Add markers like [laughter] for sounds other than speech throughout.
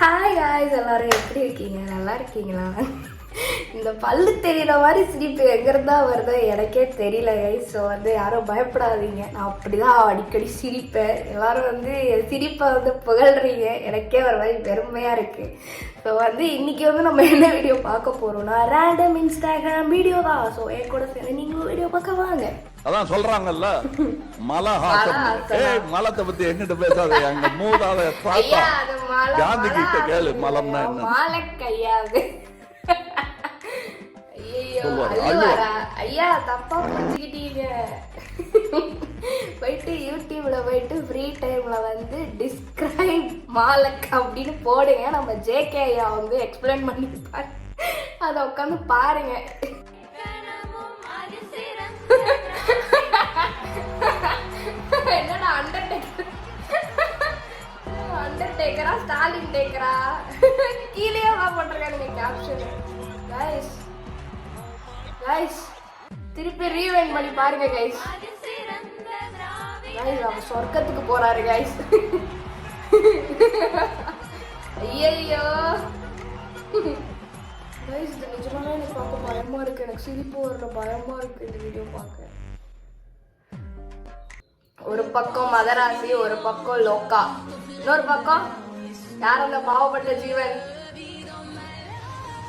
Hi guys எல்லாரும் எப்படி இருக்கீங்க? நல்லா இருக்கீங்களா? இந்த பல்லு தெரியற மாதிரி சிரிப்பு எங்கிருந்தா வருதோ எனக்கே தெரியல ஸோ வந்து யாரும் பயப்படாதீங்க. நான் அப்படிதான் அடிக்கடி சிரிப்பேன். எல்லாரும் வந்து சிரிப்பை வந்து புகழ்றீங்க. எனக்கே ஒரு மாதிரி பெருமையாக இருக்கு. ஸோ வந்து இன்னைக்கு வந்து நம்ம என்ன வீடியோ பார்க்க போறோம்னா ரேண்டம் இன்ஸ்டாகிராம் வீடியோ தான். ஸோ என் கூட சேர்ந்து நீங்களும் வீடியோ பார்க்க வாங்க. அதான் சொல்றாங்கல்ல மலஹாசம். ஏய் மலத்தை பத்தி எங்கிட்ட பேசாத எங்க மூதாத தாத்தா காந்தி கிட்ட கேளு மலம்னா என்ன? கையாது ஐயோ தப்பா புரிஞ்சுக்கிட்டீங்க. போயிட்டு யூடியூப்ல போயிட்டு ஃப்ரீ டைம்ல வந்து டிஸ்கிரைப் மாலக் அப்படின்னு போடுங்க. நம்ம ஜேகே ஐயா வந்து எக்ஸ்பிளைன் பண்ணிருப்பாரு அதை உட்காந்து பாருங்க. என்னடா அண்டர்டேக்கர் அண்டர்டேக்கரா ஸ்டாலின் டேக்கரா கீழே தான் பண்றாங்க கேப்ஷன் கைஸ் கைஸ் திருப்பி ரீவைண்ட் பண்ணி பாருங்க கைஸ் கைஸ் அவன் சொர்க்கத்துக்கு போறாரு கைஸ் ஐயையோ. கைஸ் இது நிஜமாவே எனக்கு பார்க்க பயமா இருக்கு. எனக்கு சிரிப்பு வரல பயமா இருக்கு இந்த வீடியோ பார்க்க. ஒரு பக்கம் மதராசி ஒரு பக்கம் லோக்கா. இன்னொரு பக்கம் யார் அந்த பாவப்பட்ட ஜீவன்?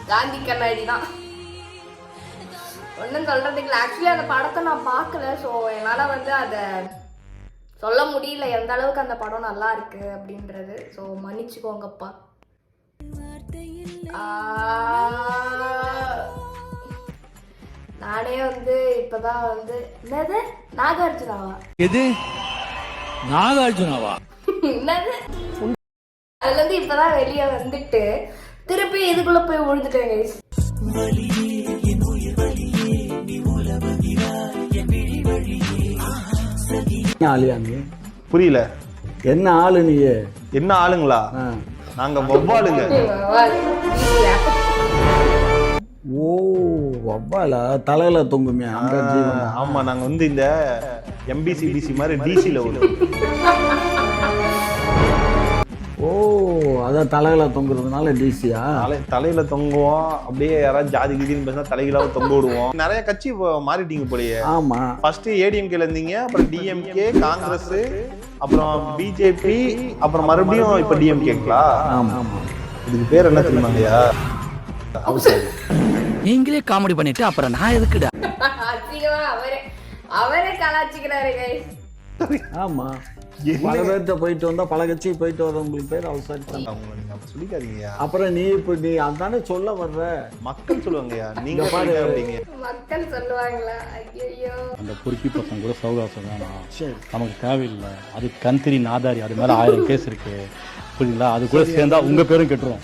காந்தி கண்ணாடி தான். ஒன்றும் சொல்றதுக்கு இல்லை. ஆக்சுவலி அந்த படத்தை நான் பார்க்கல ஸோ என்னால் வந்து அதை சொல்ல முடியல. எந்த அளவுக்கு அந்த படம் நல்லா இருக்கு அப்படின்றது. ஸோ மன்னிச்சுக்கோங்கப்பா. ஆ, நானே வந்து இப்பதான் வந்து என்னது? நாகார்ஜுனாவா? எது? நாகார்ஜுனாவா? என்னது? அதுல இருந்து இப்பதான் வெளியே வந்துட்டு திருப்பி இதுக்குள்ள போய் விழுந்துட்டேன் நீ புரியல. என்ன ஆளு நீ? என்ன ஆளுங்களா. நாங்க வவ்வாலுங்க வா, ஈஸியா. ஓ. வவ்வாலா தலையில தொங்குமே அந்த ஜீவன். ஆமா நாங்க வந்து இந்த எம்பிசி டிசி மாதிரி டிசில வரும் ஓ அதான் தலையில தொங்குறதுனால டிசியா தலை தலையில தொங்குவோம். அப்படியே யாராவது ஜாதி கீதின்னு பேசினா தலைகளாக தொங்க விடுவோம். நிறைய கட்சி மாறிட்டீங்க போலயே. ஆமா. ஃபர்ஸ்ட் ஏடிஎம்கேல இருந்தீங்க அப்புறம் டிஎம்கே காங்கிரஸ் அப்புறம் பிஜேபி அப்புறம் மறுபடியும் இப்ப டிஎம்கேங்களா ஆமா ஆமா. இதுக்கு பேர் என்ன தெரியுமாங்கய்யா நீங்களே காமெடி பண்ணிட்டு அப்புறம் நான் எதுக்குடா அவரே அவரே கலாச்சிக்கிறாரு. ஆமா பல பேர்கிட்ட போயிட்டு வந்தா பல கட்சி போயிட்டு வரவங்களுக்கு பேர் அவசரம் அவங்க நீங்க அப்புறம் நீ இப்ப நீ அதானே சொல்ல வர்ற? மக்கள் சொல்லுவாங்கய்யா. நீங்க பாரு. அப்படிங்க மக்கள் சொல்லுவாங்களா? ஐயோ அந்த பொறுக்கி பசங்க கூட சௌகாசம் வேணாம். சரி. நமக்கு தேவையில்லை. அது கந்திரி நாதாரி அது மேலே ஆயிரம் கேஸ் இருக்கு. புரியுங்களா அது கூட சேர்ந்தா உங்க பேரும் கெட்டுரும்.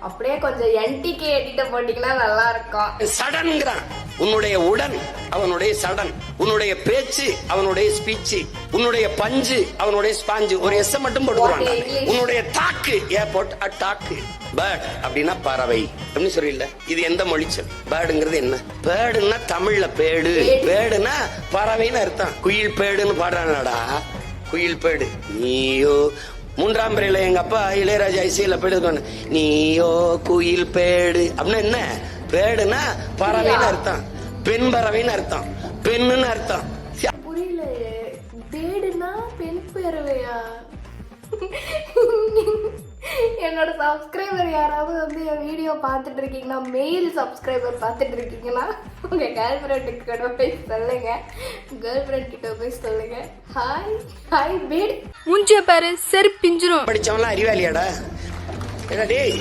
அப்படியே கொஞ்சம் என்டிகே எடிட்ட போட்டீங்கன்னா நல்லா இருக்கும் சடன்கிறான் உன்னுடைய உடன் அவனுடைய சடன் உன்னுடைய பேச்சு அவனுடைய ஸ்பீச் உன்னுடைய பஞ்சு அவனுடைய ஸ்பாஞ்சு ஒரு எஸ் மட்டும் போட்டுக்கிறான். உன்னுடைய தாக்கு ஏர்போர்ட் அட்டாக்கு பேர்ட் அப்படின்னா பறவை. அப்படின்னு சொல்லிடல இது எந்த மொழி சொல் பேர்டுங்கிறது என்ன? பேர்டுன்னா தமிழ்ல பேடு. பேடுனா பறவைன்னு அர்த்தம். குயில் பேடுன்னு பாடுறானடா. குயில் பேடு. நீயோ. மூன்றாம் பிறையில எங்க அப்பா இளையராஜா இசையில பேடு நீயோ குயில் பேடு. அப்படின்னா என்ன? பேடுனா பறவைன்னு அர்த்தம். பெண் பறவைன்னு அர்த்தம். பெண்ணுன்னு அர்த்தம். பெண் பேரவையா என்னோட சப்ஸ்கிரைபர் யாராவது வந்து என் வீடியோ பார்த்துட்டு இருக்கீங்கன்னா மெயில் சப்ஸ்கிரைபர் பார்த்துட்டு இருக்கீங்கன்னா உங்க கேர்ள் ஃப்ரெண்டுக்கு கிட்ட போய் சொல்லுங்க. கேர்ள் ஃப்ரெண்ட் கிட்ட போய் சொல்லுங்க. ஹாய் ஹாய் பேட் மூஞ்சிய பாரு செருப்பு பிஞ்சிரும். படிச்சவன்லாம் அறிவாளியாடா. ஏடா டேய்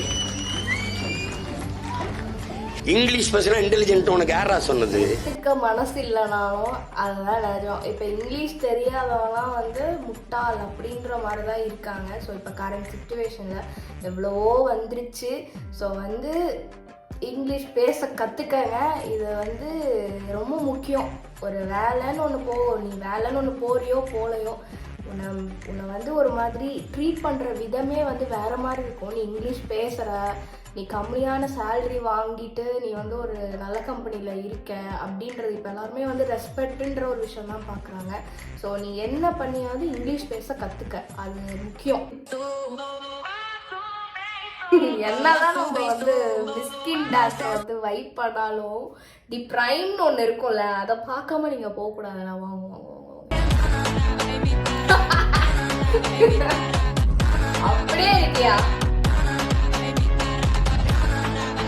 இங்கிலீஷ் பேசுனா இன்டெலிஜென்ட் உனக்கு யாரா சொன்னது? இருக்க மனசு இல்லைனாலும் அதுதான் நிஜம் இப்போ இங்கிலீஷ் தெரியாதவங்களாம் வந்து முட்டாள் அப்படின்ற மாதிரி தான் இருக்காங்க. ஸோ இப்போ கரண்ட் சுச்சுவேஷனில் எவ்வளவோ வந்துருச்சு. ஸோ வந்து இங்கிலீஷ் பேச கற்றுக்கங்க இது வந்து ரொம்ப முக்கியம். ஒரு வேலைன்னு ஒன்று போ நீ வேலைன்னு ஒன்று போறியோ போலையோ. உன்னை உன்னை வந்து ஒரு மாதிரி ட்ரீட் பண்ணுற விதமே வந்து வேற மாதிரி இருக்கும். நீ இங்கிலீஷ் பேசுகிற நீ கம்மியான சேலரி வாங்கிட்டு நீ வந்து ஒரு நல்ல கம்பெனியில் இருக்க அப்படின்றது இப்போ எல்லாருமே வந்து ரெஸ்பெக்ட்ன்ற ஒரு விஷயம் தான் பார்க்குறாங்க ஸோ நீ என்ன பண்ணியாவது இங்கிலீஷ் பேச கற்றுக்க அது முக்கியம். என்னதான் நம்ம வந்து மிஸ்கின் டான்ஸை வந்து வைப் பண்ணாலும் தி ப்ரைம்னு ஒன்று இருக்கும்ல அதை பார்க்காம நீங்கள் போகக்கூடாது நான் வாங்குவோம் அப்படியே இருக்கியா?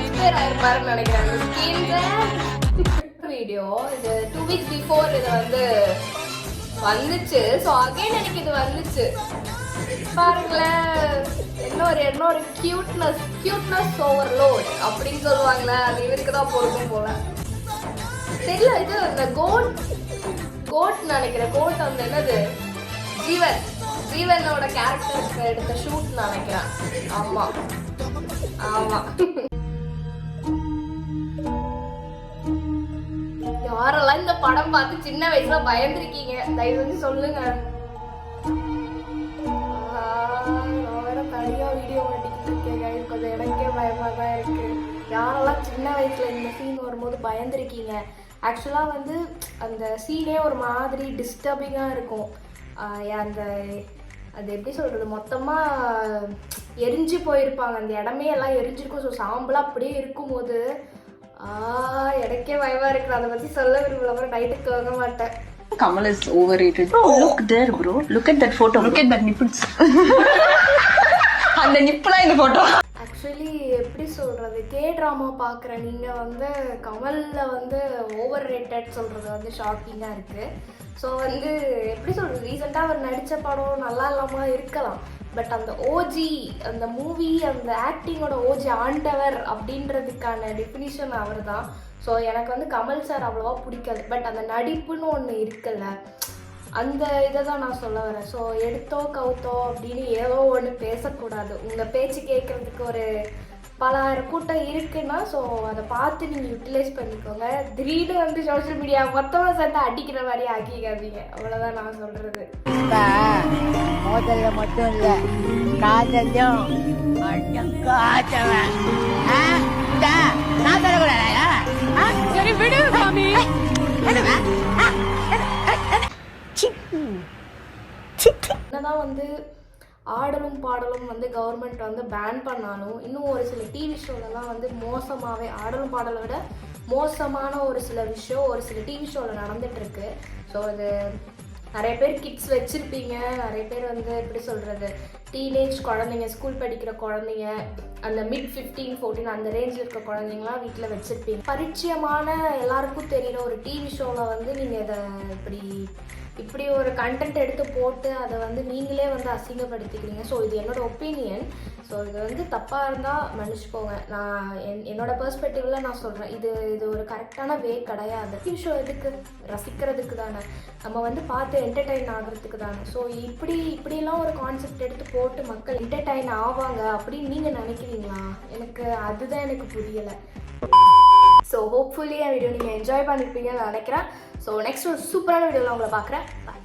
இன்ஸ்பயர் ஆயிருப்பாருன்னு நினைக்கிறேன். மிஸ்கின் வீடியோ இது டூ வீக்ஸ் பிஃபோர் இது வந்து வந்துச்சு. ஸோ அகைன் எனக்கு இது வந்துச்சு. பாருங்களேன். இன்னொரு இன்னொரு கியூட்னஸ் கியூட்னஸ் ஓவர்லோட் அப்படின்னு சொல்லுவாங்களே அது இவருக்கு தான் பொருந்தும் போல. தெரியல இது இந்த கோட் கோட் நினைக்கிறேன். கோட் வந்து என்னது? ஜீவன். ஜீவனோட கேரக்டருக்கு எடுத்த ஷூட் நினைக்கிறேன். ஆமா. ஆமா. யாரெல்லாம் இந்த படம் பார்த்து சின்ன வயசுல பயந்துருக்கீங்க? தயவு செஞ்சு சொல்லுங்க. நான் வேற தனியா வீடியோ மாட்டிக்கிட்டு இருக்கேன் கொஞ்சம் எனக்கே பயமா தான் இருக்கு. யாரெல்லாம் சின்ன வயசுல இந்த சீன் வரும்போது பயந்துருக்கீங்க? ஆக்சுவலாக வந்து அந்த சீனே ஒரு மாதிரி டிஸ்டர்பிங்காக இருக்கும். அந்த அது எப்படி சொல்றது மொத்தமா எரிஞ்சு போயிருப்பாங்க அந்த இடமே எல்லாம் எரிஞ்சிருக்கும் ஸோ சாம்பலா அப்படியே இருக்கும்போது ஆ எனக்கே பயமா இருக்கு அதை பத்தி சொல்ல விரும்பல அப்புறம் நைட்டுக்கு தூங்க மாட்டேன் Kamal is overrated. Bro, look there, bro. Look at that photo. Look at that nipples. [laughs] அந்த நிப்பலாம் இந்த போட்டோ ஆக்சுவலி எப்படி சொல்கிறது கே ட்ராமா பார்க்குற நீங்கள் வந்து கமலில் வந்து ஓவர் ரேட்டட் சொல்கிறது வந்து ஷாக்கிங்காக இருக்குது ஸோ வந்து எப்படி சொல்கிறது ரீசெண்டாக அவர் நடித்த படம் நல்லா இல்லாமல் இருக்கலாம். பட் அந்த ஓஜி அந்த மூவி அந்த ஆக்டிங்கோட ஓஜி ஆண்டவர் அப்படின்றதுக்கான டெஃபினிஷன் அவர் தான் ஸோ எனக்கு வந்து கமல் சார் அவ்வளோவா பிடிக்காது. பட் அந்த நடிப்புன்னு ஒன்று இருக்குல்ல அந்த இதை தான் நான் சொல்ல வரேன். ஸோ எடுத்தோ கவுத்தோ அப்படின்னு ஏதோ ஒன்று பேசக்கூடாது. உங்கள் பேச்சு கேட்குறதுக்கு ஒரு பலாயிரம் கூட்டம் இருக்குன்னா ஸோ அதை பார்த்து நீங்கள் யூட்டிலைஸ் பண்ணிக்கோங்க. திடீர்னு வந்து சோஷியல் மீடியா மொத்தமாக சேர்ந்து அடிக்கிற மாதிரி ஆக்கிக்காதீங்க. அவ்வளோதான் நான் சொல்கிறது மோதல்ல மட்டும் இல்ல காதலும் நான் சொல்லக்கூடாதா சரி விடு தான் வந்து ஆடலும் பாடலும் வந்து கவர்மெண்ட் வந்து பேன் பண்ணாலும் இன்னும் ஒரு சில டிவி ஷோலலாம் வந்து மோசமாகவே ஆடலும் பாடலை விட மோசமான ஒரு சில விஷயம் ஒரு சில டிவி ஷோவில் நடந்துகிட்ருக்கு ஸோ அது நிறைய பேர் கிட்ஸ் வச்சுருப்பீங்க. நிறைய பேர் வந்து எப்படி சொல்கிறது டீனேஜ் குழந்தைங்க ஸ்கூல் படிக்கிற குழந்தைங்க அந்த மிட் ஃபிஃப்டீன் ஃபோர்டீன் அந்த ரேஞ்சில் இருக்க குழந்தைங்களாம் வீட்டில் வச்சுருப்பீங்க. பரிச்சயமான எல்லாருக்கும் தெரியிற ஒரு டிவி ஷோவில் வந்து நீங்கள் இதை இப்படி இப்படி ஒரு கண்டென்ட் எடுத்து போட்டு அதை வந்து நீங்களே வந்து அசிங்கப்படுத்திக்கிறீங்க. ஸோ இது என்னோட ஒப்பீனியன் ஸோ இது வந்து தப்பாக இருந்தால் மன்னிச்சுக்கோங்க. நான் என் என்னோட பெர்ஸ்பெக்டிவில் நான் சொல்கிறேன் இது இது ஒரு கரெக்டான வே கிடையாது. டிவி ஷோ எதுக்கு? ரசிக்கிறதுக்கு தானே. நம்ம வந்து பார்த்து என்டர்டெயின் ஆகிறதுக்கு தானே. ஸோ இப்படி இப்படிலாம் ஒரு கான்செப்ட் எடுத்து போட்டு மக்கள் என்டர்டெயின் ஆவாங்க அப்படின்னு நீங்கள் நினைக்கிறீங்களா? எனக்கு அதுதான் எனக்கு புரியலை. ஸோ ஹோப்ஃபுல்லி என் வீடியோ நீங்கள் என்ஜாய் பண்ணியிருப்பீங்கன்னு நினைக்கிறேன். ஸோ நெக்ஸ்ட் ஒரு சூப்பரான வீடியோவில் உங்களை பார்க்குறேன். பாய்